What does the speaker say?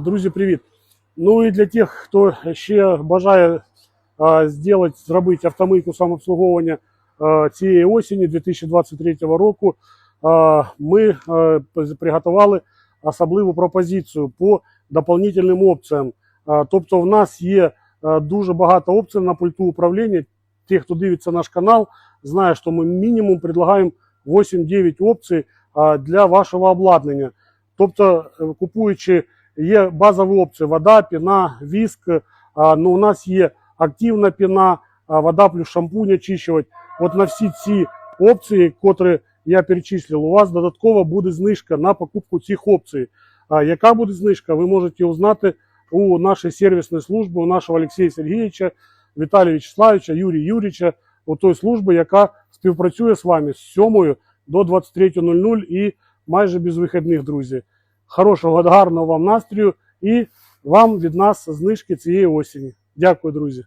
Друзі, привіт! Ну і для тих, хто ще бажає зробити, зробити автомийку самообслуговування цієї осені 2023 року, ми приготували особливу пропозицію по дополнительним опціям. Тобто, в нас є дуже багато опцій на пульту управління. Ті, хто дивиться наш канал, знає, що ми мінімум предлагаємо 8-9 опцій для вашого обладнання. Тобто, е, купуючи, є базові опції: вода, піна, віск. Ну, у нас є активна піна, вода плюс шампунь очищувати. От на всі ці опції, котрі я перечислив, у вас додатково буде знижка на покупку цих опцій. А яка буде знижка, ви можете узнати у нашій сервісної служби, у нашого Олексія Сергійовича, Віталія Вячеславовича, Юрія Юрійовича, у той служби, яка співпрацює з вами з 7 до 23.00 і майже без вихідних, друзі. Хорошого, гарного вам настрою і вам від нас знижки цієї осені. Дякую, друзі.